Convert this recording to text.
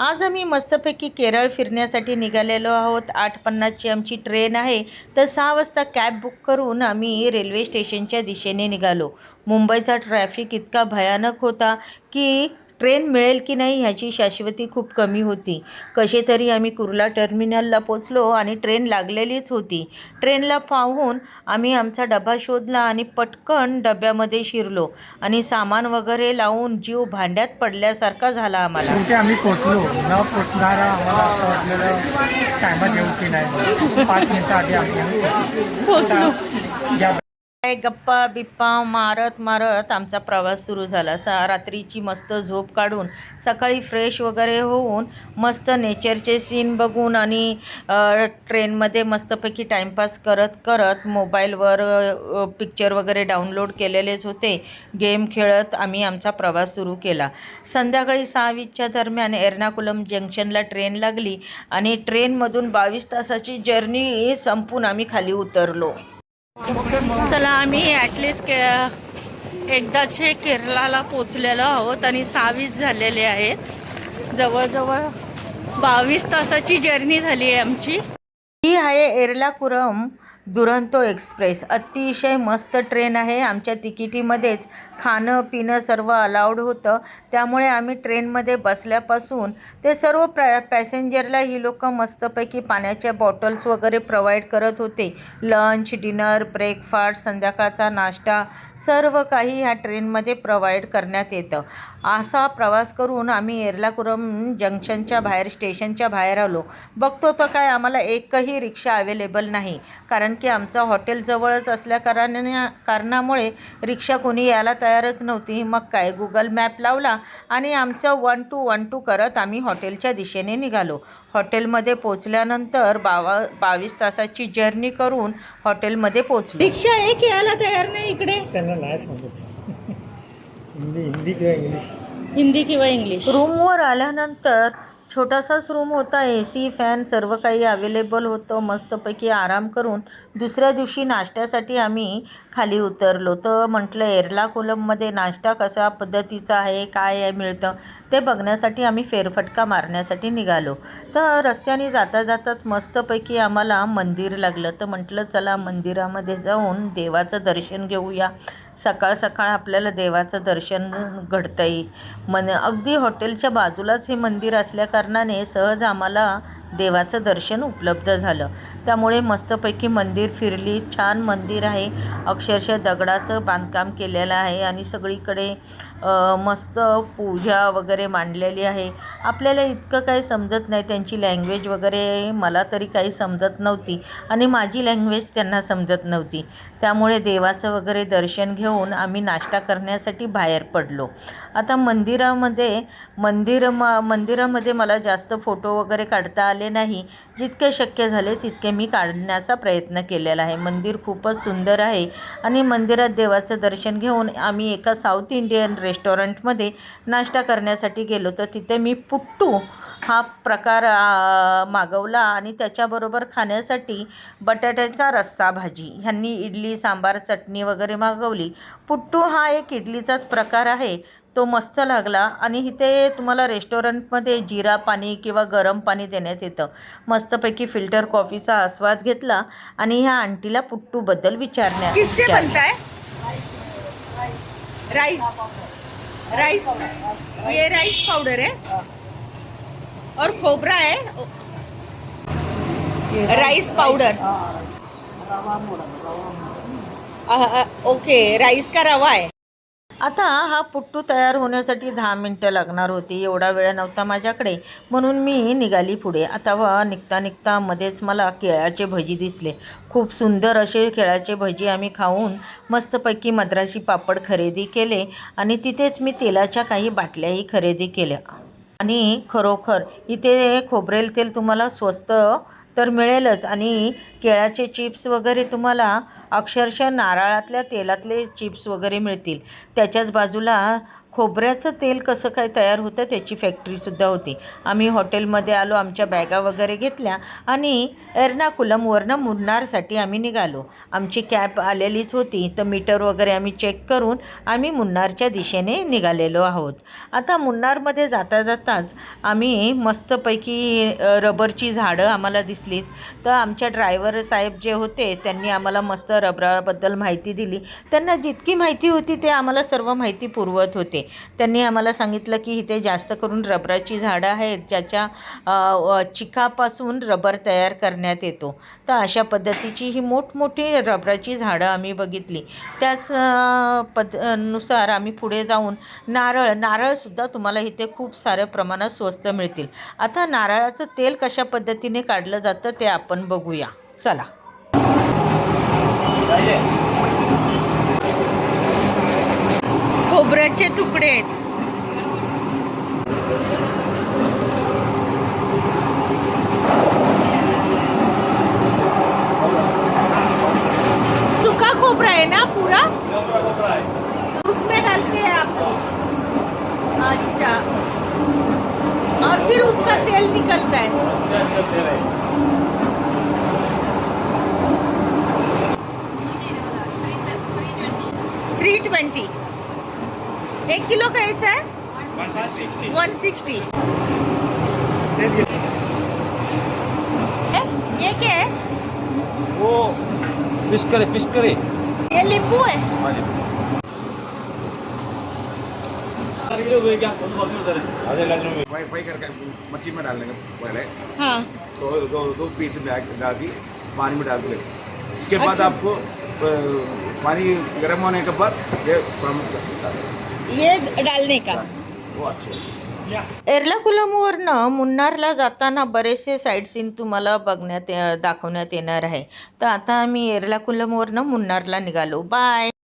आज आम्ही मस्तपैकी केरळ फिरण्यासाठी निघालेलो आहोत. आठ पन्नासची आमची ट्रेन आहे. तर सहा वाजता कॅब बुक करून आम्ही रेल्वे स्टेशनच्या दिशेने निघालो. मुंबईचा ट्रॅफिक इतका भयानक होता की ट्रेन मिळेल की नाही ह्याची शाश्वती खूप कमी होती. कसे तरी आम्ही कुर्ला टर्मिनलला पोचलो आणि ट्रेन लागलेलीच होती. ट्रेनला पाहून आम्ही आमचा डबा शोधला आणि पटकन डब्यामध्ये शिरलो आणि सामान वगैरे लावून जीव भांड्यात पडल्यासारखा झाला आम्हाला. शेवटी आम्ही पोचलो. न पोचणारा आम्हाला असं वाटलेलं टायमात येऊ की नाही? पाच मिनिटं आधी आम्ही पोचलो. या काय गप्पा बिप्पा मारत मारत आमचा प्रवास सुरू झाला. सा रात्रीची मस्त झोप काढून सकाळी फ्रेश वगैरे होऊन मस्त नेचरचे सीन बघून आणि ट्रेनमध्ये मस्तपैकी टाईमपास करत करत मोबाईलवर पिक्चर वगैरे डाउनलोड केलेलेच होते. गेम खेळत आम्ही आमचा प्रवास सुरू केला. संध्याकाळी सहावीच्या दरम्यान एर्नाकुलम जंक्शनला ट्रेन लागली आणि ट्रेनमधून बावीस तासाची जर्नी संपून आम्ही खाली उतरलो. चला आम्ही ॲटलिस्ट के एकदाचे केरळाला पोचलेलो आहोत आणि सहावीस झालेले आहेत. जवळजवळ बावीस तासाची जर्नी झाली आहे आमची. ही आहे एरलापुरम दुरंतो एक्सप्रेस. अतिशय मस्त ट्रेन आहे. आमच्या तिकिटीमध्येच खाणं पिणं सर्व अलाउड होतं. त्यामुळे आम्ही ट्रेनमध्ये बसल्यापासून ते सर्व प्र पॅसेंजरला ही लोक मस्तपैकी पाण्याच्या बॉटल्स वगैरे प्रोव्हाइड करत होते. लंच डिनर ब्रेकफास्ट संध्याकाळचा नाश्ता सर्व काही ह्या ट्रेनमध्ये प्रोव्हाइड करण्यात येतं. असा प्रवास करून आम्ही एर्लाकुरम जंक्शनच्या बाहेर स्टेशनच्या बाहेर आलो. बघतो तर काय आम्हाला एकही रिक्षा अवेलेबल नाही. कारण की आमचं हॉटेल जवळच असल्या कारणाने कारणामुळे रिक्षा कोणी यायला तयारच नव्हती. मग काय? गुगल मॅप लावला आणि आमचं वन टू वन टू करत आम्ही हॉटेलच्या दिशेने निघालो. हॉटेलमध्ये पोचल्यानंतर बावा बावीस तासाची जर्नी करून हॉटेलमध्ये पोचलो रिक्षा एक यायला तयार नाही इकडे? त्यांना नाही समजत हिंदी हिंदी किंवा इंग्लिश? हिंदी किंवा इंग्लिश? रूमवर आल्यानंतर छोटासाच रूम होता ए सी फॅन सर्व काही अवेलेबल होतं. मस्तपैकी आराम करून दुसऱ्या दिवशी नाश्त्यासाठी आम्ही खाली उतरलो. तर म्हटलं एर्लाकुलममध्ये नाश्ता कशा पद्धतीचा आहे काय आहे मिळतं ते बघण्यासाठी आम्ही फेरफटका मारण्यासाठी निघालो. तर रस्त्याने जाता जाताच मस्तपैकी आम्हाला मंदिर लागलं. तर म्हटलं चला मंदिरामध्ये जाऊन देवाचं दर्शन घेऊया. सकाळ सकाळ आपल्याला देवाचं दर्शन घडता येईल मन अगदी हॉटेलच्या बाजूलाच हे मंदिर असल्याकारणाने सहज आम्हाला देवाचं दर्शन उपलब्ध झालं. त्यामुळे मस्तपैकी मंदिर फिरली. छान मंदिर आहे. अक्षरशः दगडाचं बांधकाम केलेलं आहे आणि सगळीकडे मस्त पूजा वगैरे मांडलेली आहे. आपल्याला इतकं काही समजत नाही. त्यांची लँग्वेज वगैरे मला तरी काही समजत नव्हती आणि माझी लँग्वेज त्यांना समजत नव्हती. त्यामुळे देवाचं वगैरे दर्शन घेऊन आम्ही नाश्ता करण्यासाठी बाहेर पडलो. आता मंदिरामध्ये मंदिर म मंदिरामध्ये मला जास्त फोटो वगैरे काढता आले नाही. जितके शक्य झाले तितके मी काढण्याचा प्रयत्न केलेला आहे. मंदिर खूपच सुंदर आहे आणि मंदिरात देवाचं दर्शन घेऊन आम्ही एका साऊथ इंडियन रेस्टॉरंटमध्ये नाश्ता करण्यासाठी गेलो. तर तिथे मी पुट्टू हा प्रकार मागवला आणि त्याच्याबरोबर खाण्यासाठी बटाट्याचा रस्सा भाजी ह्यांनी इडली सांबार चटणी वगैरे मागवली. पुट्टू हा एक इडलीचाच प्रकार आहे. तो मस्त लागला आणि इथे तुम्हाला रेस्टॉरंटमध्ये जिरा पाणी किंवा गरम पाणी देण्यात येतं. मस्तपैकी फिल्टर कॉफीचा आस्वाद घेतला आणि ह्या आंटीला पुट्टूबद्दल विचारण्यात किससे विचारलं. बनता है राइस राइस ये राइस पाउडर है और खोबरा है राइस पाउडर ओके राइस का रवा है आता हा पुट्टू तयार होण्यासाठी दहा मिनटं लागणार होती. एवढा वेळ नव्हता माझ्याकडे. म्हणून मी निघाली पुढे. आता व निघता निघता मध्येच मला केळाचे भजी दिसले. खूप सुंदर असे केळाचे भजी आम्ही खाऊन मस्तपैकी मद्रासी पापड खरेदी केले आणि तिथेच मी तेलाच्या काही बाटल्याही खरेदी केल्या. आणि खरोखर इथे खोबरेल तेल तुम्हाला स्वस्त तर मिळेलच. आणि केळाचे चिप्स वगैरे तुम्हाला अक्षरशः नारळातल्या तेलातले चिप्स वगैरे मिळतील. त्याच्याच बाजूला खोबऱ्याचं तेल कसं काय तयार होतं त्याची फॅक्टरीसुद्धा होती. आम्ही हॉटेलमध्ये आलो आमच्या बॅगा वगैरे घेतल्या आणि एर्नाकुलमवरनं मुन्नारसाठी आम्ही निघालो. आमची कॅब आलेलीच होती तर मीटर वगैरे आम्ही चेक करून आम्ही मुन्नारच्या दिशेने निघालेलो आहोत. आता मुन्नारमध्ये जाता जाताच आम्ही मस्तपैकी रबरची झाडं आम्हाला दिसलीत. तर आमच्या ड्रायव्हर साहेब जे होते त्यांनी आम्हाला मस्त रबराबद्दल माहिती दिली. त्यांना जितकी माहिती होती ते आम्हाला सर्व माहिती पुरवत होते. त्यांनी आम्हाला सांगितलं की इथे जास्त करून रबराची झाडं आहेत ज्याच्या चिखापासून चिकापासून रबर तयार करण्यात येतो. तर अशा पद्धतीची ही मोठमोठी रबराची झाडं आम्ही बघितली. त्याच पदनुसार आम्ही पुढे जाऊन नारळ नारळसुद्धा तुम्हाला इथे खूप साऱ्या प्रमाणात स्वस्त मिळतील. आता नारळाचं तेल कशा पद्धतीने काढलं जातं ते आपण बघूया. चला. खोबऱ्याचे तुकडे आहेत. खोबरा है ना पूरा? उसमें डालते हैं आप अच्छा. और फिर उसका तेल निकलता है. थ्री वन सिक्सटी ये क्या है? वो फ़िश करे फ़िश करे। ये नींबू है। फ्राई फ्राई करके मच्छी में डालने का पहले। हाँ। तो दो दो पीस डाल डाल के पानी में डाल के उसके बाद अच्छा। आपको पानी गर्म होने के बाद ये फ्राम- ये डालने का। अच्छे एर्लाकुलमवरनं मुन्नारला जाताना बरेचसे साईटसीन तुम्हाला बघण्यात दाखवण्यात येणार आहे. तर आता आम्ही एर्लाकुलमवरनं मुन्नारला निघालो. बाय